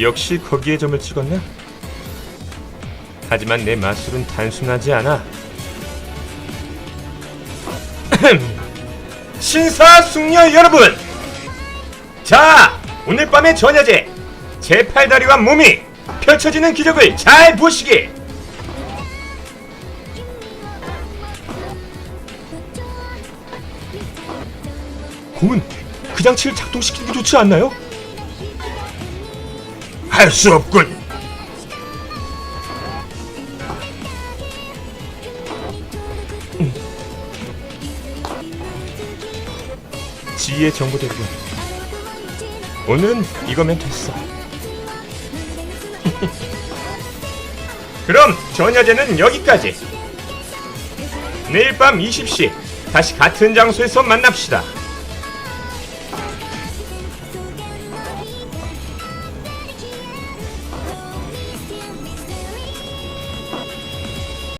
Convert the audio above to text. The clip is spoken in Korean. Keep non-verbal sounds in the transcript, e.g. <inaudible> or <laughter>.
역시 거기에 점을 찍었나? 하지만 내 마술은 단순하지 않아. <clears throat> 신사 숙녀 여러분! 자, 오늘 밤의 전야제 제 팔다리와 몸이 펼쳐지는 기적을 잘 보시길! 공은 그 장치를 작동시키는 게 좋지 않나요? 할 수 없군. 지혜 정보 대군. 오늘은 이거면 됐어. <laughs> 그럼 전야제는 여기까지. 내일 밤 20시 다시 같은 장소에서 만납시다.